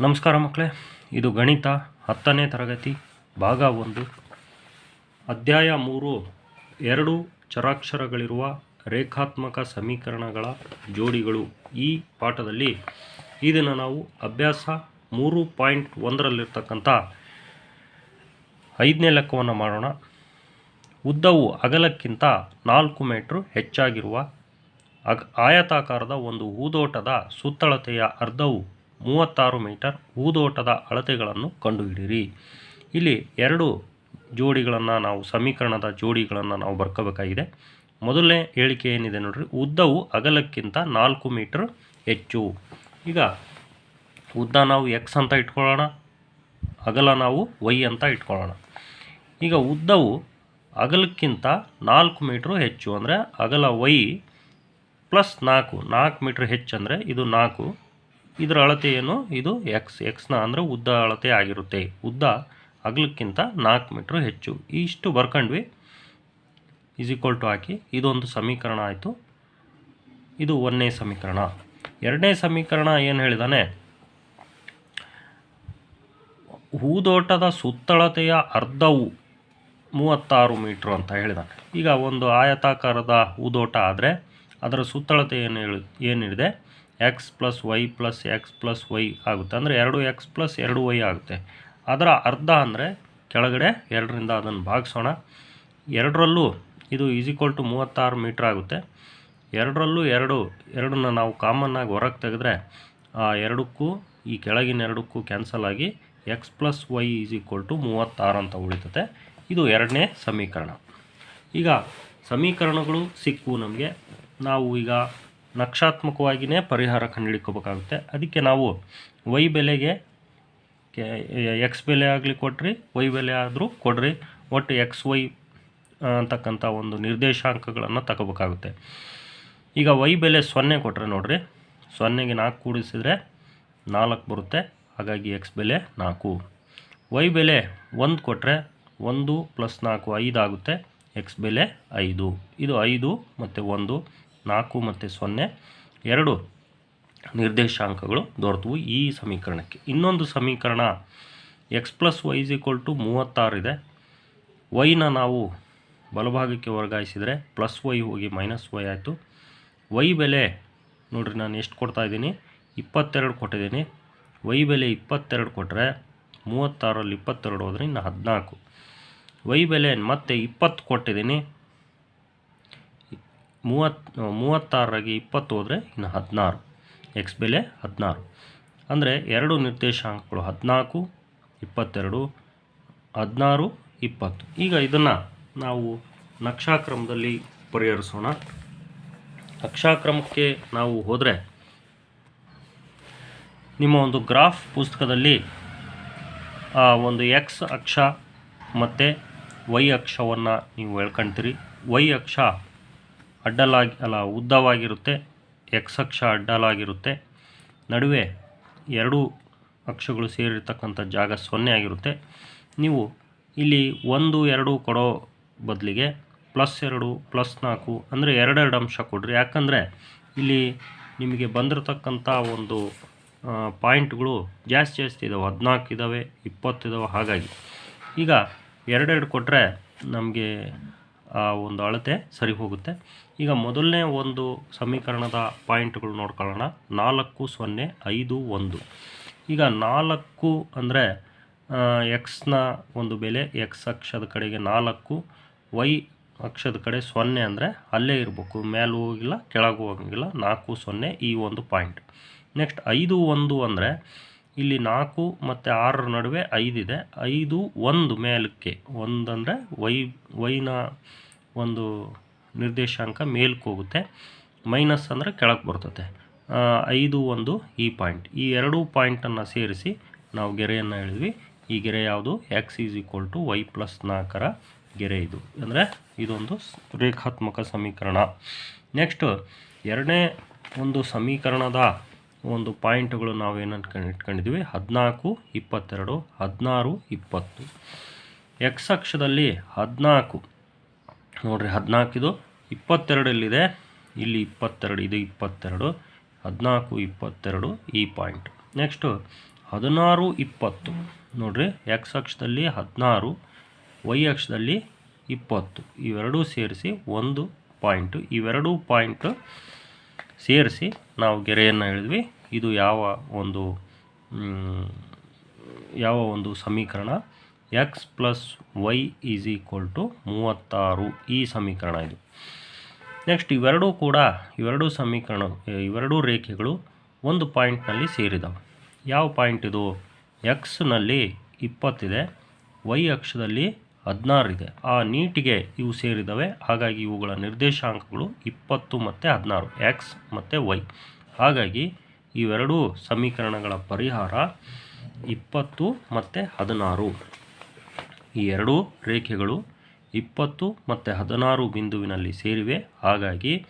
ನಮಸ್ಕಾರ ಮಕ್ಕಳೇ, ಇದು ಗಣಿತ ಹತ್ತನೇ ತರಗತಿ, ಭಾಗ ಒಂದು. ಅಧ್ಯಾಯ ಮೂರು, ಎರಡು ಚರಾಕ್ಷರಗಳಿರುವ ರೇಖಾತ್ಮಕ ಸಮೀಕರಣಗಳ ಜೋಡಿಗಳು. ಈ ಪಾಠದಲ್ಲಿ ಇದನ್ನು ನಾವು ಅಭ್ಯಾಸ ಮೂರು ಪಾಯಿಂಟ್ ಒಂದರಲ್ಲಿರ್ತಕ್ಕಂಥ ಐದನೇ ಲೆಕ್ಕವನ್ನು ಮಾಡೋಣ. ಉದ್ದವು ಅಗಲಕ್ಕಿಂತ ನಾಲ್ಕು ಮೀಟ್ರ್ ಹೆಚ್ಚಾಗಿರುವ ಅಗ್ ಆಯತಾಕಾರದ ಒಂದು ಹೂದೋಟದ ಸುತ್ತಳತೆಯ ಅರ್ಧವು ಮೂವತ್ತಾರು ಮೀಟರ್ ಹೂದೋಟದ ಅಳತೆಗಳನ್ನು ಕಂಡುಹಿಡಿಯಿರಿ. ಇಲ್ಲಿ ಎರಡು ಜೋಡಿಗಳನ್ನು ನಾವು, ಸಮೀಕರಣದ ಜೋಡಿಗಳನ್ನು ನಾವು ಬರ್ಕೋಬೇಕಾಗಿದೆ. ಮೊದಲನೇ ಹೇಳಿಕೆ ಏನಿದೆ ನೋಡ್ರಿ, ಉದ್ದವು ಅಗಲಕ್ಕಿಂತ ನಾಲ್ಕು ಮೀಟರ್ ಹೆಚ್ಚು. ಈಗ ಉದ್ದ ನಾವು ಎಕ್ಸ್ ಅಂತ ಇಟ್ಕೊಳ್ಳೋಣ, ಅಗಲ ನಾವು ವೈ ಅಂತ ಇಟ್ಕೊಳ್ಳೋಣ. ಈಗ ಉದ್ದವು ಅಗಲಕ್ಕಿಂತ ನಾಲ್ಕು ಮೀಟ್ರು ಹೆಚ್ಚು, ಅಂದರೆ ಅಗಲ ವೈ ಪ್ಲಸ್ ನಾಲ್ಕು ನಾಲ್ಕು ಮೀಟ್ರ್ ಹೆಚ್ಚು ಅಂದರೆ ಇದು ನಾಲ್ಕು. ಇದರ ಅಳತೆ ಏನು? ಇದು ಎಕ್ಸ್ ಎಕ್ಸ್ನ ಅಂದರೆ ಉದ್ದ ಅಳತೆ ಆಗಿರುತ್ತೆ. ಉದ್ದ ಅಗಲಕ್ಕಿಂತ ನಾಲ್ಕು ಮೀಟ್ರ್ ಹೆಚ್ಚು. ಇಷ್ಟು ಬರ್ಕಂಡ್ವಿ. ಈಸ್ ಈಕ್ವಲ್ ಟು ಹಾಕಿ. ಇದೊಂದು ಸಮೀಕರಣ ಆಯಿತು. ಇದು ಒಂದನೇ ಸಮೀಕರಣ. ಎರಡನೇ ಸಮೀಕರಣ ಏನು ಹೇಳಿದಾನೆ? ಹೂದೋಟದ ಸುತ್ತಳತೆಯ ಅರ್ಧವು ಮೂವತ್ತಾರು ಮೀಟ್ರ್ ಅಂತ ಹೇಳಿದಾನೆ. ಈಗ ಒಂದು ಆಯತಾಕಾರದ ಹೂದೋಟ ಆದರೆ ಅದರ ಸುತ್ತಳತೆ ಏನು ಹೇಳಿ ಏನಿದೆ x plus y plus x plus y ಆಗುತ್ತೆ. ಅಂದರೆ ಎರಡು ಎಕ್ಸ್ ಪ್ಲಸ್ ಎರಡು ವೈ ಆಗುತ್ತೆ. ಅದರ ಅರ್ಧ ಅಂದರೆ ಕೆಳಗಡೆ ಎರಡರಿಂದ ಅದನ್ನು ಭಾಗಿಸೋಣ. ಎರಡರಲ್ಲೂ ಇದು ಈಸ್ ಈಕ್ವಲ್ ಟು ಮೂವತ್ತಾರು ಮೀಟ್ರ್ ಆಗುತ್ತೆ. ಎರಡರಲ್ಲೂ ಎರಡು, ಎರಡನ್ನ ನಾವು ಕಾಮನ್ನಾಗಿ ಹೊರಗೆ ತೆಗೆದ್ರೆ, ಆ ಎರಡಕ್ಕೂ, ಈ ಕೆಳಗಿನ ಎರಡಕ್ಕೂ ಕ್ಯಾನ್ಸಲ್ ಆಗಿ x plus y is equal to ಮೂವತ್ತಾರು ಅಂತ ಉಳಿತದೆ ಇದು ಎರಡನೇ ಸಮೀಕರಣ. ಈಗ ಸಮೀಕರಣಗಳು ಸಿಕ್ಕು ನಮಗೆ. ನಾವು ಈಗ ನಕ್ಷಾತ್ಮಕವಾಗಿಯೇ ಪರಿಹಾರ ಕಂಡುಹಿಡ್ಕೋಬೇಕಾಗುತ್ತೆ. ಅದಕ್ಕೆ ನಾವು ವೈ ಬೆಲೆಗೆ ಎಕ್ಸ್ ಬೆಲೆ ಆಗಲಿ ಕೊಟ್ರಿ, ವೈ ಬೆಲೆ ಆದರೂ ಕೊಡ್ರಿ. ಒಟ್ಟು ಎಕ್ಸ್, ವೈ ಅಂತಕ್ಕಂಥ ಒಂದು ನಿರ್ದೇಶಾಂಕಗಳನ್ನು ತಗೋಬೇಕಾಗುತ್ತೆ. ಈಗ ವೈ ಬೆಲೆ ಸೊನ್ನೆ ಕೊಟ್ಟರೆ ನೋಡ್ರಿ. ಸೊನ್ನೆಗೆ ನಾಲ್ಕು ಕೂಡಿಸಿದ್ರೆ ನಾಲ್ಕು ಬರುತ್ತೆ. ಹಾಗಾಗಿ ಎಕ್ಸ್ ಬೆಲೆ ನಾಲ್ಕು. ವೈ ಬೆಲೆ ಒಂದು ಕೊಟ್ಟರೆ ಒಂದು ಪ್ಲಸ್ ನಾಲ್ಕು ಐದು ಆಗುತ್ತೆ. ಎಕ್ಸ್ ಬೆಲೆ ಐದು. ಇದು ಐದು ಮತ್ತು ಒಂದು. ನಾಲ್ಕು ಮತ್ತು ಸೊನ್ನೆ, ಎರಡು ನಿರ್ದೇಶಾಂಕಗಳು ದೊರೆತವು ಈ ಸಮೀಕರಣಕ್ಕೆ. ಇನ್ನೊಂದು ಸಮೀಕರಣ x plus y equal to ಮೂವತ್ತಾರಿದೆ ವೈನ ನಾವು ಬಲಭಾಗಕ್ಕೆ ವರ್ಗಾಯಿಸಿದರೆ ಪ್ಲಸ್ ವೈ ಹೋಗಿ ಮೈನಸ್ ವೈ ಆಯಿತು. ವೈ ಬೆಲೆ, ನೋಡಿರಿ ನಾನು ಎಷ್ಟು ಕೊಡ್ತಾ ಇದ್ದೀನಿ? ಇಪ್ಪತ್ತೆರಡು ಕೊಟ್ಟಿದ್ದೀನಿ. ವೈ ಬೆಲೆ ಇಪ್ಪತ್ತೆರಡು ಕೊಟ್ಟರೆ ಮೂವತ್ತಾರಲ್ಲಿ ಇಪ್ಪತ್ತೆರಡು ಹೋದರೆ ಇನ್ನು ಹದಿನಾಲ್ಕು. ವೈ ಬೆಲೆ ಮತ್ತೆ ಇಪ್ಪತ್ತು ಕೊಟ್ಟಿದ್ದೀನಿ. ಮೂವತ್ತು ಮೂವತ್ತಾರರಾಗಿ ಇಪ್ಪತ್ತು ಹೋದರೆ ಇನ್ನು ಹದಿನಾರು. ಎಕ್ಸ್ ಬೆಲೆ ಹದಿನಾರು. ಅಂದರೆ ಎರಡು ನಿರ್ದೇಶಾಂಕಗಳು ಹದಿನಾಲ್ಕು, ಇಪ್ಪತ್ತೆರಡು, ಹದಿನಾರು, ಇಪ್ಪತ್ತು. ಈಗ ಇದನ್ನು ನಾವು ನಕ್ಷಾಕ್ರಮದಲ್ಲಿ ಪರಿಹರಿಸೋಣ. ನಕ್ಷಾಕ್ರಮಕ್ಕೆ ನಾವು ಹೋದರೆ ನಿಮ್ಮ ಒಂದು ಗ್ರಾಫ್ ಪುಸ್ತಕದಲ್ಲಿ, ಆ, ಒಂದು ಎಕ್ಸ್ ಅಕ್ಷ ಮತ್ತು ವೈ ಅಕ್ಷವನ್ನು ನೀವು ಹೇಳ್ಕೊಳ್ತೀರಿ ವೈ ಅಕ್ಷ ಅಡ್ಡಲಾಗಿ, ಅಲ್ಲ, ಉದ್ದವಾಗಿರುತ್ತೆ ಎಕ್ಸ್ ಅಕ್ಷ ಅಡ್ಡಲಾಗಿರುತ್ತೆ. ನಡುವೆ ಎರಡು ಅಕ್ಷಗಳು ಸೇರಿರ್ತಕ್ಕಂಥ ಜಾಗ ಸೊನ್ನೆ ಆಗಿರುತ್ತೆ. ನೀವು ಇಲ್ಲಿ ಒಂದು, ಎರಡು ಕೊಡೋ ಬದಲಿಗೆ ಪ್ಲಸ್ ಎರಡು, ಪ್ಲಸ್ ನಾಲ್ಕು ಅಂದರೆ ಎರಡೆರಡು ಅಂಶ ಕೊಡ್ರಿ. ಯಾಕಂದರೆ ಇಲ್ಲಿ ನಿಮಗೆ ಬಂದಿರತಕ್ಕಂಥ ಒಂದು ಪಾಯಿಂಟ್ಗಳು ಜಾಸ್ತಿ ಜಾಸ್ತಿ ಇದ್ದಾವೆ ಹದಿನಾಲ್ಕು ಇದ್ದಾವೆ ಇಪ್ಪತ್ತಿದ್ದಾವೆ ಹಾಗಾಗಿ. ಈಗ ಎರಡೆರಡು ಕೊಟ್ಟರೆ ನಮಗೆ ಒಂದು ಅಳತೆ ಸರಿ ಹೋಗುತ್ತೆ. ಈಗ ಮೊದಲನೇ ಒಂದು ಸಮೀಕರಣದ ಪಾಯಿಂಟ್ಗಳು ನೋಡ್ಕೊಳ್ಳೋಣ. ನಾಲ್ಕು ಸೊನ್ನೆ ಐದು ಒಂದು. ಈಗ ನಾಲ್ಕು ಅಂದರೆ ಎಕ್ಸ್ನ ಒಂದು ಬೆಲೆ ಎಕ್ಸ್ ಅಕ್ಷದ ಕಡೆಗೆ ನಾಲ್ಕು ವೈ ಅಕ್ಷದ ಕಡೆ ಸೊನ್ನೆ ಅಂದರೆ ಅಲ್ಲೇ ಇರಬೇಕು. ಮೇಲೂ ಹೋಗಿಲ್ಲ, ಕೆಳಗೂ ಹೋಗಂಗಿಲ್ಲ ನಾಲ್ಕು ಸೊನ್ನೆ ಈ ಒಂದು ಪಾಯಿಂಟ್. ನೆಕ್ಸ್ಟ್ ಐದು ಒಂದು ಅಂದರೆ ಇಲ್ಲಿ ನಾಲ್ಕು ಮತ್ತು ಆರರ ನಡುವೆ ಐದಿದೆ ಐದು ಒಂದು ಮೇಲಕ್ಕೆ. ಒಂದಂದರೆ ವೈ, ವೈನ ಒಂದು ನಿರ್ದೇಶಾಂಕ ಮೇಲಕ್ಕೆ ಹೋಗುತ್ತೆ. ಮೈನಸ್ ಅಂದರೆ ಕೆಳಗೆ ಬರ್ತದೆ. ಐದು ಒಂದು ಈ ಪಾಯಿಂಟ್. ಈ ಎರಡೂ ಪಾಯಿಂಟನ್ನು ಸೇರಿಸಿ ನಾವು ಗೆರೆಯನ್ನು ಹೇಳಿದ್ವಿ. ಈ ಗೆರೆ ಯಾವುದು? X is equal to y plus ನಾಲ್ಕರ ಗೆರೆ ಇದು. ಅಂದರೆ ಇದೊಂದು ರೇಖಾತ್ಮಕ ಸಮೀಕರಣ. ನೆಕ್ಸ್ಟ್ ಎರಡನೇ ಒಂದು ಸಮೀಕರಣದ ಒಂದು ಪಾಯಿಂಟ್ಗಳು ನಾವು ಏನು ಅನ್ಕೊಂಡು ಇಟ್ಕೊಂಡಿದ್ವಿ ಹದಿನಾಲ್ಕು, ಇಪ್ಪತ್ತೆರಡು, ಹದಿನಾರು, ಇಪ್ಪತ್ತು. ಎಕ್ಸ್ ಅಕ್ಷದಲ್ಲಿ ಹದಿನಾಲ್ಕು. ನೋಡಿರಿ ಹದಿನಾಲ್ಕಿದು ಇಪ್ಪತ್ತೆರಡಲ್ಲಿದೆ. ಇಲ್ಲಿ ಇಪ್ಪತ್ತೆರಡು, ಇದು ಇಪ್ಪತ್ತೆರಡು. ಹದಿನಾಲ್ಕು, ಇಪ್ಪತ್ತೆರಡು, ಈ ಪಾಯಿಂಟ್. ನೆಕ್ಸ್ಟು ಹದಿನಾರು, ಇಪ್ಪತ್ತು. ನೋಡಿರಿ ಎಕ್ಸ್ ಅಕ್ಷದಲ್ಲಿ ಹದಿನಾರು ವೈ ಅಕ್ಷದಲ್ಲಿ ಇಪ್ಪತ್ತು. ಇವೆರಡೂ ಸೇರಿಸಿ ಒಂದು ಪಾಯಿಂಟು. ಇವೆರಡೂ ಪಾಯಿಂಟ್ ಸೇರಿಸಿ ನಾವು ಗೆರೆಯನ್ನು ಹೇಳಿದ್ವಿ ಇದು ಯಾವ ಒಂದು ಯಾವ ಒಂದು ಸಮೀಕರಣ? X plus y is equal to ಮೂವತ್ತಾರು ಈ ಸಮೀಕರಣ ಇದು. ನೆಕ್ಸ್ಟ್ ಇವೆರಡೂ ಕೂಡ, ಇವೆರಡೂ ಸಮೀಕರಣ, ಇವೆರಡೂ ರೇಖೆಗಳು ಒಂದು ಪಾಯಿಂಟ್ನಲ್ಲಿ ಸೇರಿದವು. ಯಾವ ಪಾಯಿಂಟ್ ಇದು? ಎಕ್ಸ್ನಲ್ಲಿ ಇಪ್ಪತ್ತಿದೆ ವೈ ಅಕ್ಷದಲ್ಲಿ ಹದಿನಾರು ಇದೆ. ಆ ನೀಟಿಗೆ ಇವು ಸೇರಿದವೆ. ಹಾಗಾಗಿ ಇವುಗಳ ನಿರ್ದೇಶಾಂಕಗಳು ಇಪ್ಪತ್ತು ಮತ್ತು ಹದಿನಾರು. ಎಕ್ಸ್ ಮತ್ತು ವೈ ಹಾಗಾಗಿ ಇವೆರಡೂ ಸಮೀಕರಣಗಳ ಪರಿಹಾರ ಇಪ್ಪತ್ತು ಮತ್ತು ಹದಿನಾರು. ಈ ಎರಡೂ ರೇಖೆಗಳು ಇಪ್ಪತ್ತು ಮತ್ತು ಹದಿನಾರು ಬಿಂದುವಿನಲ್ಲಿ ಸೇರಿವೆ. ಹಾಗಾಗಿ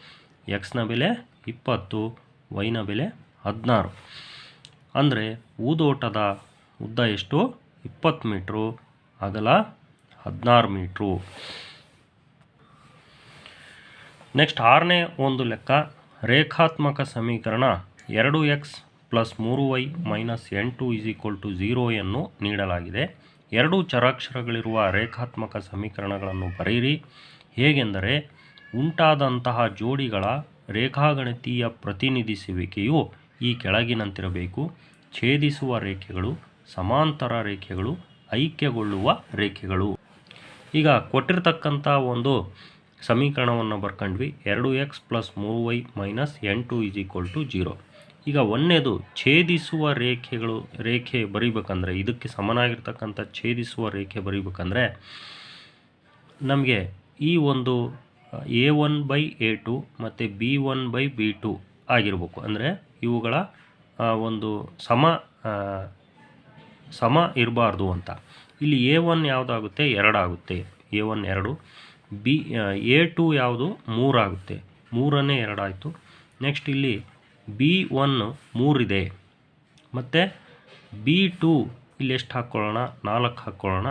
ಎಕ್ಸ್ನ ಬೆಲೆ ಇಪ್ಪತ್ತು ವೈನ ಬೆಲೆ ಹದಿನಾರು. ಅಂದರೆ ಊದೋಟದ ಉದ್ದ ಎಷ್ಟು? ಇಪ್ಪತ್ತು ಮೀಟ್ರು. ಅಗಲ ಹದಿನಾರು ಮೀಟ್ರು. ನೆಕ್ಸ್ಟ್ ಆರನೇ ಒಂದು ಲೆಕ್ಕ, ರೇಖಾತ್ಮಕ ಸಮೀಕರಣ ಎರಡು ಎಕ್ಸ್ ಪ್ಲಸ್ ಮೂರು ವೈ ಮೈನಸ್ ಎಂಟು ಇಸ್ ಈಕ್ವಲ್ ಟು ಝೀರೋಯನ್ನು ನೀಡಲಾಗಿದೆ. ಎರಡು ಚರಾಕ್ಷರಗಳಿರುವ ರೇಖಾತ್ಮಕ ಸಮೀಕರಣಗಳನ್ನು ಬರೆಯಿರಿ. ಹೇಗೆಂದರೆ, ಉಂಟಾದಂತಹ ಜೋಡಿಗಳ ರೇಖಾಗಣಿತೀಯ ಪ್ರತಿನಿಧಿಸುವಿಕೆಯು ಈ ಕೆಳಗಿನಂತಿರಬೇಕು. ಛೇದಿಸುವ ರೇಖೆಗಳು, ಸಮಾಂತರ ರೇಖೆಗಳು, ಐಕ್ಯಗೊಳ್ಳುವ ರೇಖೆಗಳು. ಈಗ ಕೊಟ್ಟಿರ್ತಕ್ಕಂಥ ಒಂದು ಸಮೀಕರಣವನ್ನು ಬರ್ಕೊಂಡ್ವಿ. ಎರಡು ಎಕ್ಸ್ ಪ್ಲಸ್ ಮೂರು ವೈ ಮೈನಸ್ ಎಂಟು ಇಸ್ ಈಕ್ವಲ್ ಟು ಜೀರೋ ಈಗ ಒಂದನೇದು ಛೇದಿಸುವ ರೇಖೆಗಳು, ರೇಖೆ ಬರೀಬೇಕಂದ್ರೆ, ಇದಕ್ಕೆ ಸಮನಾಗಿರ್ತಕ್ಕಂಥ ಛೇದಿಸುವ ರೇಖೆ ಬರೀಬೇಕಂದ್ರೆ, ನಮಗೆ ಈ ಒಂದು A one by A two ಮತ್ತು B one by B two ಆಗಿರ್ಬೇಕು. ಅಂದರೆ ಇವುಗಳ ಒಂದು ಸಮ ಸಮ ಇರಬಾರ್ದು ಅಂತ. ಇಲ್ಲಿ ಎ ಒನ್ ಯಾವುದಾಗುತ್ತೆ? ಎರಡಾಗುತ್ತೆ. ಎ ಒನ್ ಎರಡು. ಬಿ ಎ ಟು ಯಾವುದು? ಮೂರಾಗುತ್ತೆ. ಮೂರನ್ನೇ ಎರಡಾಯಿತು. ನೆಕ್ಸ್ಟ್ ಇಲ್ಲಿ ಬಿ ಒನ್ ಮೂರಿದೆ. ಮತ್ತು ಬಿ ಟು ಇಲ್ಲಿ ಎಷ್ಟು ಹಾಕ್ಕೊಳ್ಳೋಣ? ನಾಲ್ಕು ಹಾಕ್ಕೊಳ್ಳೋಣ.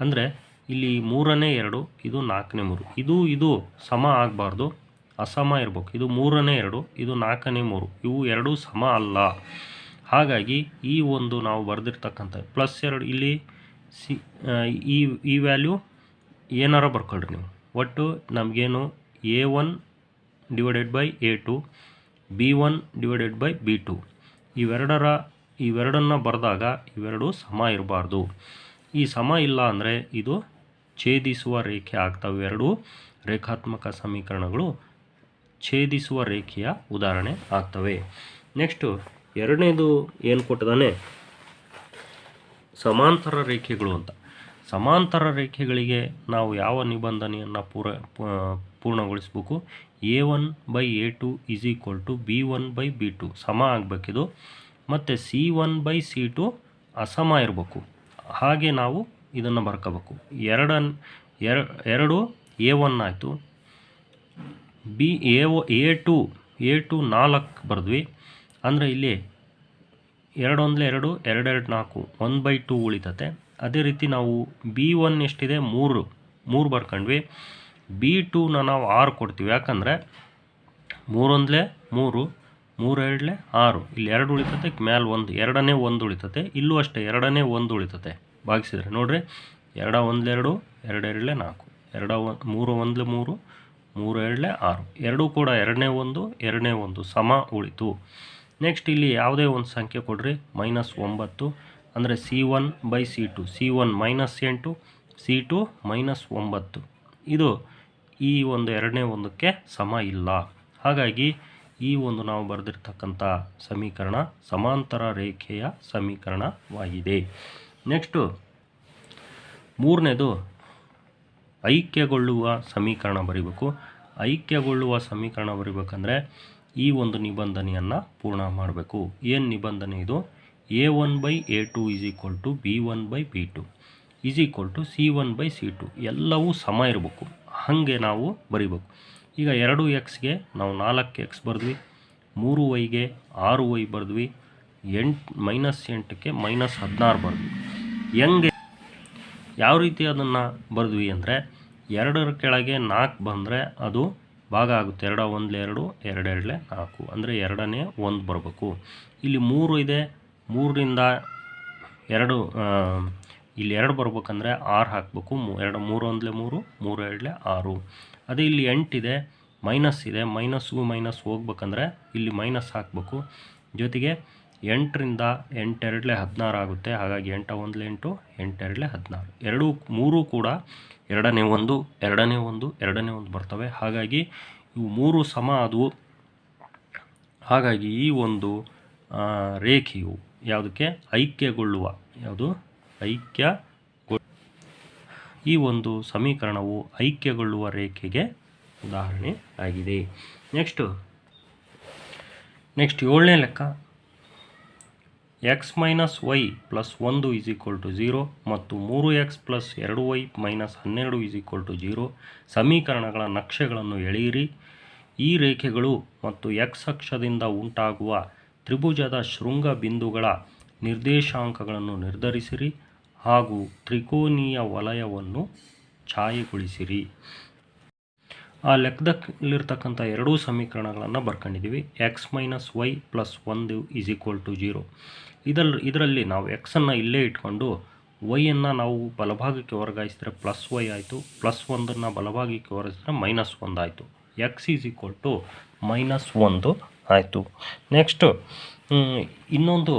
ಅಂದರೆ ಇಲ್ಲಿ ಮೂರನೇ ಎರಡು, ಇದು ನಾಲ್ಕನೇ ಮೂರು. ಇದು ಇದು ಸಮ ಆಗಬಾರ್ದು. ಅಸಮ ಇರಬೇಕು. ಇದು ಮೂರನೇ ಎರಡು, ಇದು ನಾಲ್ಕನೇ ಮೂರು. ಇವು ಎರಡೂ ಸಮ ಅಲ್ಲ. ಹಾಗಾಗಿ ಈ ಒಂದು ನಾವು ಬರೆದಿರ್ತಕ್ಕಂಥ ಪ್ಲಸ್ ಎರಡು ಇಲ್ಲಿ ಸಿ ಈ ಈ ವ್ಯಾಲ್ಯೂ ಏನಾರ ಬರ್ಕೊಳ್ರಿ ನೀವು. ಒಟ್ಟು ನಮಗೇನು a one divided by a two b one divided by b two ಇವೆರಡರ, ಇವೆರಡನ್ನು ಬರೆದಾಗ ಇವೆರಡು ಸಮ ಇರಬಾರ್ದು. ಈ ಸಮ ಇಲ್ಲ ಅಂದರೆ ಇದು ಛೇದಿಸುವ ರೇಖೆ ಆಗ್ತವೆ. ಎರಡು ರೇಖಾತ್ಮಕ ಸಮೀಕರಣಗಳು ಛೇದಿಸುವ ರೇಖೆಯ ಉದಾಹರಣೆ ಆಗ್ತವೆ. ನೆಕ್ಸ್ಟು ಎರಡನೇದು ಏನು ಕೊಟ್ಟಿದ್ದಾನೆ ಸಮಾಂತರ ರೇಖೆಗಳು ಅಂತ. ಸಮಾಂತರ ರೇಖೆಗಳಿಗೆ ನಾವು ಯಾವ ನಿಬಂಧನೆಯನ್ನು ಪೂರ ಪೂರ್ಣಗೊಳಿಸಬೇಕು? A one by a two is equal to b one by b two ಸಮ ಆಗಬೇಕಿದು. ಮತ್ತು c one by c two ಅಸಮ ಇರಬೇಕು. ಹಾಗೆ ನಾವು ಇದನ್ನು ಬರ್ಕೋಬೇಕು. ಎರಡನ್, ಎರ, ಎರಡು ಎ ಒನ್ ಆಯಿತು. B a o a two a two ನಾಲ್ಕು ಬರೆದ್ವಿ. ಅಂದರೆ ಇಲ್ಲಿ ಎರಡು ಒಂದಲೇ ಎರಡು, ಎರಡೆರಡು ನಾಲ್ಕು ಒನ್ ಬೈ ಟು ಉಳಿತತೆ. ಅದೇ ರೀತಿ ನಾವು ಬಿ ಒನ್ ಎಷ್ಟಿದೆ? ಮೂರು. ಮೂರು ಬರ್ಕೊಂಡ್ವಿ. ಬಿ ಟೂನ ನಾವು ಆರು ಕೊಡ್ತೀವಿ. ಯಾಕಂದರೆ ಮೂರೊಂದಲೇ ಮೂರು, ಮೂರೆರಡಲೆ ಆರು. ಇಲ್ಲಿ ಎರಡು ಉಳಿತತೆ, ಮ್ಯಾಲೆ ಒಂದು. ಎರಡನೇ ಒಂದು ಉಳಿತತೆ. ಇಲ್ಲೂ ಅಷ್ಟೇ ಎರಡನೇ ಒಂದು ಉಳಿತತೆ. ಭಾಗಿಸಿದ್ರೆ ನೋಡಿರಿ. ಎರಡ ಒಂದೆರಡು ಎರಡೆರಡಲೆ ನಾಲ್ಕು. ಎರಡ ಒಂದು ಮೂರು ಒಂದಲೆ ಮೂರು ಮೂರು ಎರಡಲೆ ಆರು. ಎರಡೂ ಕೂಡ ಎರಡನೇ ಒಂದು ಎರಡನೇ ಒಂದು ಸಮ ಉಳಿತು. ನೆಕ್ಸ್ಟ್ ಇಲ್ಲಿ ಯಾವುದೇ ಒಂದು ಸಂಖ್ಯೆ ಕೊಡ್ರಿ. ಮೈನಸ್ ಒಂಬತ್ತು ಅಂದರೆ c one by c two c one minus ಎಂಟು ಸಿ ಟು ಮೈನಸ್ ಒಂಬತ್ತು. ಇದು ಈ ಒಂದು ಎರಡನೇ ಒಂದಕ್ಕೆ ಸಮ ಇಲ್ಲ. ಹಾಗಾಗಿ ಈ ಒಂದು ನಾವು ಬರೆದಿರ್ತಕ್ಕಂಥ ಸಮೀಕರಣ ಸಮಾಂತರ ರೇಖೆಯ ಸಮೀಕರಣವಾಗಿದೆ. ನೆಕ್ಸ್ಟು ಮೂರನೇದು ಐಕ್ಯಗೊಳ್ಳುವ ಸಮೀಕರಣ ಬರೀಬೇಕು. ಐಕ್ಯಗೊಳ್ಳುವ ಸಮೀಕರಣ ಬರೀಬೇಕಂದ್ರೆ ಈ ಒಂದು ನಿಬಂಧನೆಯನ್ನು ಪೂರ್ಣ ಮಾಡಬೇಕು. ಏನು ನಿಬಂಧನೆ ಇದು? A one by a two is equal to b one by b two is equal to c one by c two ಎಲ್ಲವೂ ಸಮ ಇರಬೇಕು. ಹಾಗೆ ನಾವು ಬರಿಬೇಕು. ಈಗ ಎರಡು ಎಕ್ಸ್ಗೆ ನಾವು ನಾಲ್ಕು ಎಕ್ಸ್ ಬರೆದ್ವಿ. ಮೂರು ವೈಗೆ ಆರು ವೈ ಬರೆದ್ವಿ. ಎಂಟು, ಮೈನಸ್ ಎಂಟಕ್ಕೆ ಮೈನಸ್ ಹದಿನಾರು ಬರೆದ್ವಿ. ಹೆಂಗೆ? ಯಾವ ರೀತಿ ಅದನ್ನು ಬರೆದ್ವಿ ಅಂದರೆ, ಎರಡರ ಕೆಳಗೆ ನಾಲ್ಕು ಬಂದರೆ ಅದು ಭಾಗ ಆಗುತ್ತೆ. ಎರಡ ಒಂದ್ಲೆ ಎರಡು, ಎರಡೆರಡಲೆ ನಾಲ್ಕು. ಅಂದರೆ ಎರಡನೇ ಒಂದು ಬರಬೇಕು. ಇಲ್ಲಿ ಮೂರು ಇದೆ. ಮೂರರಿಂದ ಎರಡು ಇಲ್ಲಿ ಎರಡು ಬರ್ಬೇಕಂದ್ರೆ ಆರು ಹಾಕಬೇಕು. ಎರಡು, ಮೂರು ಒಂದಲೇ ಮೂರು ಮೂರು ಎರಡಲೆ ಆರು. ಅದೇ ಇಲ್ಲಿ ಎಂಟಿದೆ ಮೈನಸ್ ಇದೆ. ಮೈನಸ್ಸು ಮೈನಸ್ ಹೋಗ್ಬೇಕಂದ್ರೆ ಇಲ್ಲಿ ಮೈನಸ್ ಹಾಕಬೇಕು. ಜೊತೆಗೆ ಎಂಟರಿಂದ ಎಂಟೆರಡಲೆ ಹದಿನಾರು ಆಗುತ್ತೆ. ಹಾಗಾಗಿ ಎಂಟ ಒಂದಲೇ ಎಂಟು, ಎಂಟೆರಡಲೆ ಹದಿನಾರು. ಎರಡೂ, ಮೂರು ಕೂಡ ಎರಡನೇ ಒಂದು ಎರಡನೇ ಒಂದು ಎರಡನೇ ಒಂದು ಬರ್ತವೆ. ಹಾಗಾಗಿ ಇವು ಮೂರು ಸಮ ಆದವು. ಹಾಗಾಗಿ ಈ ಒಂದು ರೇಖೆಯು ಯಾವುದಕ್ಕೆ? ಐಕ್ಯಗೊಳ್ಳುವ. ಯಾವುದು? ಐಕ್ಯ ಈ ಒಂದು ಸಮೀಕರಣವು ಐಕ್ಯಗೊಳ್ಳುವ ರೇಖೆಗೆ ಉದಾಹರಣೆ ಆಗಿದೆ. ನೆಕ್ಸ್ಟು, ನೆಕ್ಸ್ಟ್ ಏಳನೇ ಲೆಕ್ಕ. ಎಕ್ಸ್ ಮೈನಸ್ ವೈ ಪ್ಲಸ್ ಒಂದು ಈಸ್ ಈಕ್ವಲ್ ಟು ಝೀರೋ ಮತ್ತು ಮೂರು ಎಕ್ಸ್ ಪ್ಲಸ್ ಎರಡು ವೈ ಮೈನಸ್ ಹನ್ನೆರಡು ಈಸ್ ಈಕ್ವಲ್ ಟು ಜೀರೋ ಸಮೀಕರಣಗಳ ನಕ್ಷೆಗಳನ್ನು ಎಳೆಯಿರಿ. ಈ ರೇಖೆಗಳು ಮತ್ತು ಎಕ್ಸ್ ಅಕ್ಷದಿಂದ ಉಂಟಾಗುವ ತ್ರಿಭುಜದ ಶೃಂಗ ಬಿಂದುಗಳ ನಿರ್ದೇಶಾಂಕಗಳನ್ನು ನಿರ್ಧರಿಸಿರಿ ಹಾಗೂ ತ್ರಿಕೋನೀಯ ವಲಯವನ್ನು ಛಾಯೆಗೊಳಿಸಿರಿ. ಆ ಲೆಕ್ಕದಲ್ಲಿರ್ತಕ್ಕಂಥ ಎರಡೂ ಸಮೀಕರಣಗಳನ್ನು ಬರ್ಕೊಂಡಿದ್ದೀವಿ. ಎಕ್ಸ್ ಮೈನಸ್ ವೈ ಪ್ಲಸ್ ಒಂದು ಈಸ್ ಈಕ್ವಲ್ ಟು ಜೀರೋ ಇದರಲ್ಲಿ ಇದರಲ್ಲಿ ನಾವು ಎಕ್ಸನ್ನು ಇಲ್ಲೇ ಇಟ್ಕೊಂಡು ವೈಯನ್ನು ನಾವು ಬಲಭಾಗಕ್ಕೆ ವರ್ಗಾಯಿಸಿದ್ರೆ ಪ್ಲಸ್ ವೈ ಆಯಿತು ಪ್ಲಸ್ ಒಂದನ್ನು ಬಲಭಾಗಕ್ಕೆ ವರ್ಗಾಯಿಸಿದ್ರೆ ಮೈನಸ್ ಒಂದು ಆಯಿತು. X is equal to minus ಒಂದು ಆಯಿತು. ನೆಕ್ಸ್ಟು ಇನ್ನೊಂದು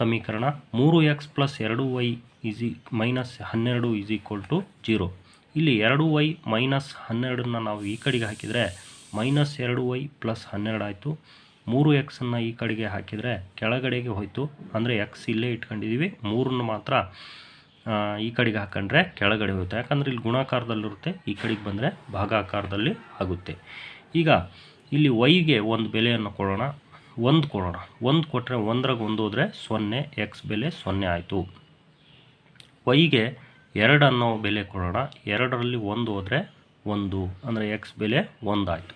ಸಮೀಕರಣ, ಮೂರು ಎಕ್ಸ್ ಪ್ಲಸ್ ಎರಡು ವೈ ಈಸಿ ಮೈನಸ್ ಹನ್ನೆರಡು ಈಸ್ ಈಕ್ವಲ್ ಟು ಜೀರೋ ಇಲ್ಲಿ ಎರಡು ವೈ ಮೈನಸ್ ಹನ್ನೆರಡನ್ನು ನಾವು ಈ ಕಡೆಗೆ ಹಾಕಿದರೆ ಮೈನಸ್ ಎರಡು ವೈ ಪ್ಲಸ್ ಹನ್ನೆರಡು ಆಯಿತು. ಮೂರು ಎಕ್ಸನ್ನು ಈ ಕಡೆಗೆ ಹಾಕಿದರೆ ಕೆಳಗಡೆಗೆ ಹೋಯಿತು. ಅಂದರೆ ಎಕ್ಸ್ ಇಲ್ಲೇ ಇಟ್ಕೊಂಡಿದ್ದೀವಿ ಮೂರನ್ನು ಮಾತ್ರ ಈ ಕಡೆಗೆ ಹಾಕೊಂಡ್ರೆ ಕೆಳಗಡೆ ಹೋಗುತ್ತೆ ಯಾಕಂದರೆ ಇಲ್ಲಿ ಗುಣಾಕಾರದಲ್ಲಿರುತ್ತೆ ಈ ಕಡೆಗೆ ಬಂದರೆ ಭಾಗಾಕಾರದಲ್ಲಿ ಆಗುತ್ತೆ. ಈಗ ಇಲ್ಲಿ ವೈಗೆ ಒಂದು ಬೆಲೆಯನ್ನು ಕೊಡೋಣ. ಒಂದು ಕೊಡೋಣ. ಒಂದು ಕೊಟ್ಟರೆ ಒಂದ್ರಾಗ ಒಂದು ಹೋದರೆ ಸೊನ್ನೆ ಎಕ್ಸ್ ಬೆಲೆ ಸೊನ್ನೆ ಆಯಿತು. ವೈಗೆ ಎರಡು ಅನ್ನೋ ಬೆಲೆ ಕೊಡೋಣ. ಎರಡರಲ್ಲಿ ಒಂದು ಹೋದರೆ ಒಂದು, ಅಂದರೆ ಎಕ್ಸ್ ಬೆಲೆ ಒಂದಾಯಿತು.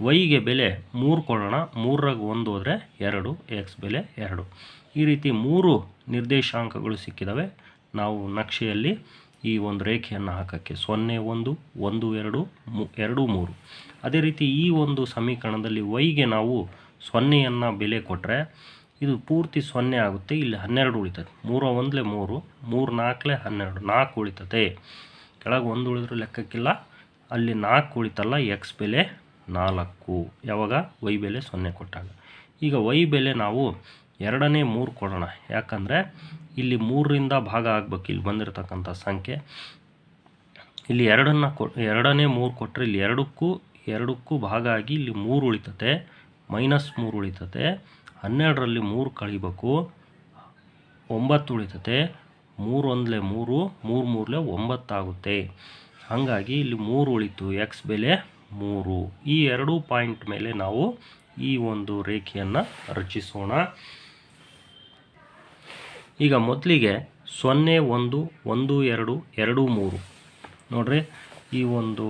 ವೈಗೆ ಬೆಲೆ ಮೂರು ಕೊಡೋಣ ಮೂರಾಗ ಒಂದು ಹೋದರೆ ಎರಡು, ಎಕ್ಸ್ ಬೆಲೆ ಎರಡು. ಈ ರೀತಿ ಮೂರು ನಿರ್ದೇಶಾಂಕಗಳು ಸಿಕ್ಕಿದಾವೆ. ನಾವು ನಕ್ಷೆಯಲ್ಲಿ ಈ ಒಂದು ರೇಖೆಯನ್ನು ಹಾಕೋಕ್ಕೆ ಸೊನ್ನೆ, ಒಂದು ಒಂದು, ಎರಡು, ಮೂ, ಎರಡು, ಮೂರು. ಅದೇ ರೀತಿ ಈ ಒಂದು ಸಮೀಕರಣದಲ್ಲಿ ವೈಗೆ ನಾವು ಸೊನ್ನೆಯನ್ನು ಬೆಲೆ ಕೊಟ್ಟರೆ ಇದು ಪೂರ್ತಿ ಸೊನ್ನೆ ಆಗುತ್ತೆ. ಇಲ್ಲಿ ಹನ್ನೆರಡು ಉಳಿತದೆ. ಮೂರು ಒಂದಲೇ ಮೂರು ಮೂರು ನಾಲ್ಕಲೇ ಹನ್ನೆರಡು, ನಾಲ್ಕು ಉಳಿತದೆ. ಕೆಳಗೆ ಒಂದು ಉಳಿದ್ರೂ ಲೆಕ್ಕಕ್ಕಿಲ್ಲ. ಅಲ್ಲಿ ನಾಲ್ಕು ಉಳಿತಲ್ಲ, ಎಕ್ಸ್ ಬೆಲೆ ನಾಲ್ಕು. ಯಾವಾಗ? ವೈ ಬೆಲೆ ಸೊನ್ನೆ ಕೊಟ್ಟಾಗ. ಈಗ ವೈ ಬೆಲೆ ನಾವು ಎರಡನೇ ಮೂರು ಕೊಡೋಣ. ಯಾಕಂದರೆ ಇಲ್ಲಿ ಮೂರರಿಂದ ಭಾಗ ಆಗ್ಬೇಕು. ಇಲ್ಲಿ ಬಂದಿರತಕ್ಕಂಥ ಸಂಖ್ಯೆ. ಇಲ್ಲಿ ಎರಡನ್ನು ಕೊ, ಎರಡನೇ ಮೂರು ಕೊಟ್ಟರೆ ಇಲ್ಲಿ ಎರಡಕ್ಕೂ ಎರಡಕ್ಕೂ ಭಾಗ ಆಗಿ ಇಲ್ಲಿ ಮೂರು ಉಳಿತತೆ. ಮೈನಸ್ ಮೂರು ಉಳಿತತೆ. ಹನ್ನೆರಡರಲ್ಲಿ ಮೂರು ಕಳಿಬೇಕು. ಒಂಬತ್ತು ಉಳಿತತೆ. ಮೂರು ಒಂದಲೇ ಮೂರು ಮೂರು ಮೂರಲೆ ಒಂಬತ್ತಾಗುತ್ತೆ ಹಾಗಾಗಿ ಇಲ್ಲಿ ಮೂರು ಉಳಿತು. ಎಕ್ಸ್ ಬೆಲೆ ಮೂರು. ಈ ಎರಡು ಪಾಯಿಂಟ್ ಮೇಲೆ ನಾವು ಈ ಒಂದು ರೇಖೆಯನ್ನು ರಚಿಸೋಣ. ಈಗ ಮೊದಲಿಗೆ ಸೊನ್ನೆ, ಒಂದು ಒಂದು, ಎರಡು ಎರಡು, ಮೂರು. ನೋಡ್ರಿ, ಈ ಒಂದು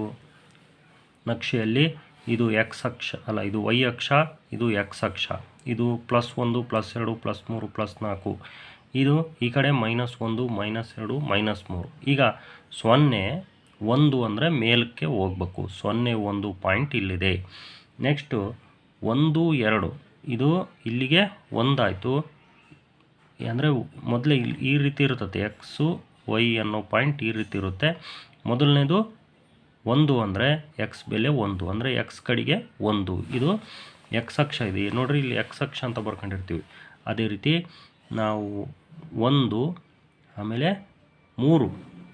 ನಕ್ಷೆಯಲ್ಲಿ ಇದು ಎಕ್ಸ್ ಅಕ್ಷ, ಅಲ್ಲ, ಇದು ವೈ ಅಕ್ಷ, ಇದು ಎಕ್ಸ್ ಅಕ್ಷ. ಇದು ಪ್ಲಸ್ ಒಂದು ಪ್ಲಸ್ ಎರಡು ಪ್ಲಸ್ ಮೂರು ಪ್ಲಸ್ ನಾಲ್ಕು. ಇದು ಈ ಕಡೆ ಮೈನಸ್ ಒಂದು ಮೈನಸ್ ಎರಡು ಮೈನಸ್ ಮೂರು. ಈಗ ಸೊನ್ನೆ ಒಂದು ಅಂದರೆ ಮೇಲಕ್ಕೆ ಹೋಗ್ಬೇಕು. ಸೊನ್ನೆ ಒಂದು ಪಾಯಿಂಟ್ ಇಲ್ಲಿದೆ. ನೆಕ್ಸ್ಟು ಒಂದು, ಎರಡು. ಇದು ಇಲ್ಲಿಗೆ ಒಂದಾಯಿತು. ಅಂದರೆ ಮೊದಲೇ ಈ ರೀತಿ ಇರುತ್ತೆ ಎಕ್ಸು ವೈ ಅನ್ನೋ ಪಾಯಿಂಟ್ ಈ ರೀತಿ ಇರುತ್ತೆ. ಮೊದಲನೇದು ಒಂದು ಅಂದರೆ ಎಕ್ಸ್ ಬೆಲೆ ಒಂದು. ಅಂದರೆ ಎಕ್ಸ್ ಕಡೆಗೆ ಒಂದು. ಇದು ಎಕ್ಸ್ ಅಕ್ಷ ಇದೆ. ನೋಡಿರಿ, ಇಲ್ಲಿ ಎಕ್ಸ್ ಅಕ್ಷ ಅಂತ ಬರ್ಕೊಂಡಿರ್ತೀವಿ. ಅದೇ ರೀತಿ ನಾವು ಒಂದು, ಆಮೇಲೆ ಮೂರು.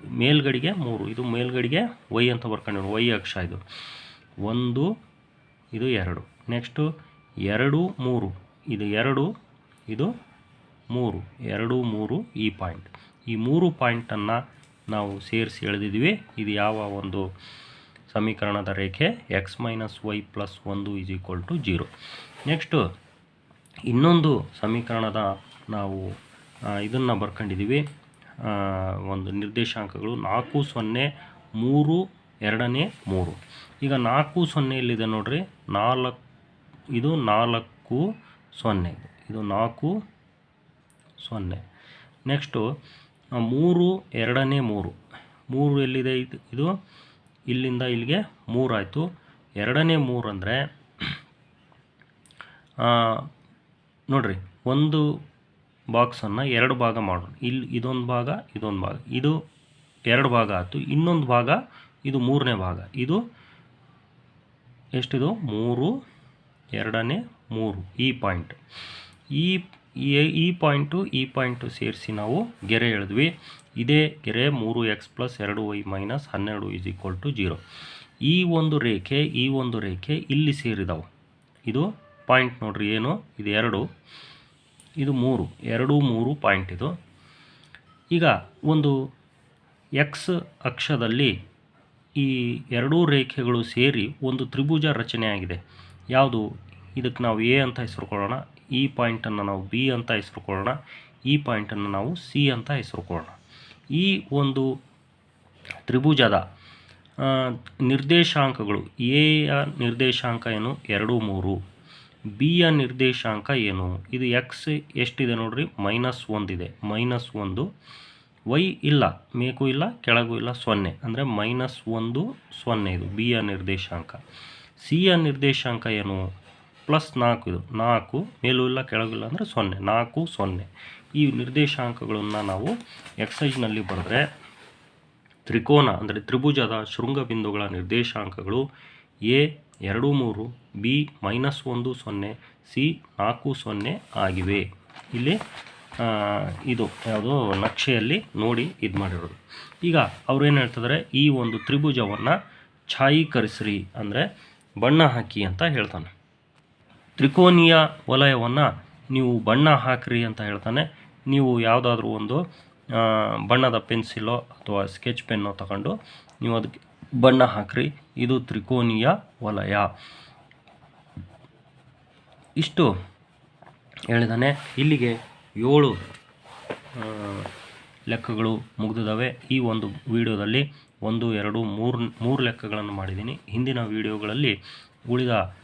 ಮೇಲ್ಗಡೆಗೆ ಮೂರು, ಇದು ಮೇಲ್ಗಡೆಗೆ ವೈ ಅಂತ ಬರ್ಕೊಂಡಿರೋ ವೈ ಅಕ್ಷ ಇದು. ಒಂದು, ಇದು ಎರಡು. ನೆಕ್ಸ್ಟು ಎರಡು, ಮೂರು. ಇದು ಎರಡು, ಇದು ಮೂರು. ಎರಡು, ಮೂರು, ಈ ಪಾಯಿಂಟ್ ಈ ಮೂರು ಪಾಯಿಂಟನ್ನು ನಾವು ಸೇರಿಸಿ ಎಳೆದಿದ್ದೀವಿ. ಇದು ಯಾವ ಒಂದು ಸಮೀಕರಣದ ರೇಖೆ? ಎಕ್ಸ್ ಮೈನಸ್ ವೈ ಪ್ಲಸ್ ಒಂದು is equal to zero next ಇನ್ನೊಂದು ಸಮೀಕರಣದ ನಾವು ಇದನ್ನು ಬರ್ಕೊಂಡಿದ್ದೀವಿ. ಒಂದು ನಿರ್ದೇಶಾಂಕಗಳು ನಾಲ್ಕು, ಸೊನ್ನೆ, ಮೂರು, ಎರಡನೇ, ಮೂರು. ಈಗ ನಾಲ್ಕು, ಸೊನ್ನೆ ಇಲ್ಲಿದೆ ನೋಡ್ರಿ? ನಾಲ್ಕು, ಇದು ನಾಲ್ಕು, ಸೊನ್ನೆ. ಇದು ನಾಲ್ಕು, ಸೊನ್ನೆ. ನೆಕ್ಸ್ಟು ಮೂರು, ಎರಡನೇ, ಮೂರು. ಮೂರು ಎಲ್ಲಿದೆ? ಇದು ಇದು ಇಲ್ಲಿಂದ ಇಲ್ಲಿಗೆ ಮೂರಾಯಿತು ಎರಡನೇ ಮೂರು ಅಂದರೆ ನೋಡ್ರಿ, ಒಂದು ಬಾಕ್ಸನ್ನು ಎರಡು ಭಾಗ ಮಾಡೋಣ. ಇಲ್ಲಿ ಇದೊಂದು ಭಾಗ ಇದೊಂದು ಭಾಗ. ಇದು ಎರಡು ಭಾಗ ಆಯಿತು. ಇನ್ನೊಂದು ಭಾಗ, ಇದು ಮೂರನೇ ಭಾಗ. ಇದು ಎಷ್ಟಿದು? ಮೂರು, ಎರಡನೇ ಮೂರು. ಈ ಪಾಯಿಂಟ್. ಈ, ಈ- ಪಾಯಿಂಟು, ಈ ಪಾಯಿಂಟು ಸೇರಿಸಿ ನಾವು ಗೆರೆ ಎಳೆದ್ವಿ. ಇದೇ ಗೆರೆ ಮೂರು ಎಕ್ಸ್ ಪ್ಲಸ್ ಎರಡು ವೈ ಮೈನಸ್ ಹನ್ನೆರಡು ಈಸ್ ಈಕ್ವಲ್ ಟು ಜೀರೋ. ಈ ಒಂದು ರೇಖೆ, ಈ ಒಂದು ರೇಖೆ ಇಲ್ಲಿ ಸೇರಿದವು. ಇದು ಪಾಯಿಂಟ್ ನೋಡ್ರಿ ಏನು? ಇದು ಎರಡು. ಇದು ಮೂರು, ಎರಡು ಮೂರು ಪಾಯಿಂಟ್ ಇದು. ಈಗ ಒಂದು ಎಕ್ಸ್ ಅಕ್ಷದಲ್ಲಿ ಈ ಎರಡೂ ರೇಖೆಗಳು ಸೇರಿ ಒಂದು ತ್ರಿಭುಜ ರಚನೆಯಾಗಿದೆ ಯಾವುದು? ಇದಕ್ಕೆ ನಾವು ಎ ಅಂತ ಹೆಸರು ಕೊಡೋಣ ಈ ಪಾಯಿಂಟನ್ನು ನಾವು ಬಿ ಅಂತ ಹೆಸರು ಕೊಡೋಣ ಈ ಪಾಯಿಂಟನ್ನು ನಾವು ಸಿ ಅಂತ ಹೆಸರು ಕೊಡೋಣ ಈ ಒಂದು ತ್ರಿಭುಜದ ನಿರ್ದೇಶಾಂಕಗಳು ಎಯ ನಿರ್ದೇಶಾಂಕ ಏನು? ಎರಡು ಮೂರು. ಬಿಯ ನಿರ್ದೇಶಾಂಕ ಏನು? ಇದು ಎಕ್ಸ್ ಎಷ್ಟಿದೆ ನೋಡ್ರಿ? ಮೈನಸ್ ಒಂದಿದೆ. ಮೈನಸ್ ಒಂದು, ವೈ ಇಲ್ಲ, ಮೇಕು ಇಲ್ಲ, ಕೆಳಗೂ ಇಲ್ಲ, ಸೊನ್ನೆ. ಅಂದರೆ ಮೈನಸ್ ಒಂದು, ಸೊನ್ನೆ ಇದು ಬಿಯ ನಿರ್ದೇಶಾಂಕ. ಸಿಯ ನಿರ್ದೇಶಾಂಕ ಏನು? ಪ್ಲಸ್ ನಾಲ್ಕು ಇದು. ನಾಲ್ಕು, ಮೇಲೂ ಇಲ್ಲ, ಕೆಳಗೂ ಇಲ್ಲ ಅಂದರೆ ಸೊನ್ನೆ. ನಾಲ್ಕು, ಸೊನ್ನೆ. ಈ ನಿರ್ದೇಶಾಂಕಗಳನ್ನು ನಾವು ಎಕ್ಸೈಜ್ನಲ್ಲಿ ಬರೆದ್ರೆ ತ್ರಿಕೋನ, ಅಂದರೆ ತ್ರಿಭುಜದ ಶೃಂಗಬಿಂದುಗಳ ನಿರ್ದೇಶಾಂಕಗಳು ಎ ಎರಡು ಮೂರು, ಬಿ ಮೈನಸ್ ಒಂದು ಸೊನ್ನೆ, ಸಿ ನಾಲ್ಕು ಸೊನ್ನೆ ಆಗಿವೆ. ಇಲ್ಲಿ ಇದು ಯಾವುದು ನಕ್ಷೆಯಲ್ಲಿ ನೋಡಿ ಇದು ಮಾಡಿರೋದು. ಈಗ ಅವ್ರು ಏನು ಹೇಳ್ತಿದ್ದಾರೆ ಈ ಒಂದು ತ್ರಿಭುಜವನ್ನು ಛಾಯೀಕರಿಸ್ರಿ, ಅಂದರೆ ಬಣ್ಣ ಹಾಕಿ ಅಂತ ಹೇಳ್ತಾನೆ. ತ್ರಿಕೋನೀಯ ವಲಯವನ್ನು ನೀವು ಬಣ್ಣ ಹಾಕ್ರಿ ಅಂತ ಹೇಳ್ತಾನೆ. ನೀವು ಯಾವುದಾದ್ರೂ ಒಂದು ಬಣ್ಣದ ಪೆನ್ಸಿಲೋ ಅಥವಾ ಸ್ಕೆಚ್ ಪೆನ್ನೋ ತಗೊಂಡು ನೀವು ಅದಕ್ಕೆ ಬಣ್ಣ ಹಾಕ್ರಿ. ಇದು ತ್ರಿಕೋನೀಯ ವಲಯ. ಇಷ್ಟು ಹೇಳಿದಾನೆ. ಇಲ್ಲಿಗೆ ಏಳು ಲೆಕ್ಕಗಳು ಮುಗಿದಿದ್ದಾವೆ ಈ ಒಂದು ವಿಡಿಯೋದಲ್ಲಿ ಒಂದು, ಎರಡು, ಮೂರು ಮೂರು ಲೆಕ್ಕಗಳನ್ನು ಮಾಡಿದ್ದೀನಿ. ಹಿಂದಿನ ವಿಡಿಯೋಗಳಲ್ಲಿ ಉಳಿದ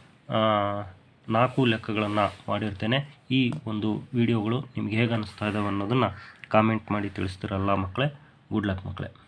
ನಾಲ್ಕು ಲೆಕ್ಕಗಳನ್ನು ಮಾಡಿರ್ತೇನೆ. ಈ ಒಂದು ವಿಡಿಯೋಗಳು ನಿಮ್ಗೆ ಹೇಗೆ ಅನ್ನಿಸ್ತಾ ಇದ್ದಾವೆ ಅನ್ನೋದನ್ನು ಕಾಮೆಂಟ್ ಮಾಡಿ ತಿಳಿಸ್ತಿರಲ್ಲ ಮಕ್ಕಳೇ. ಗುಡ್ ಲಕ್ ಮಕ್ಕಳೇ.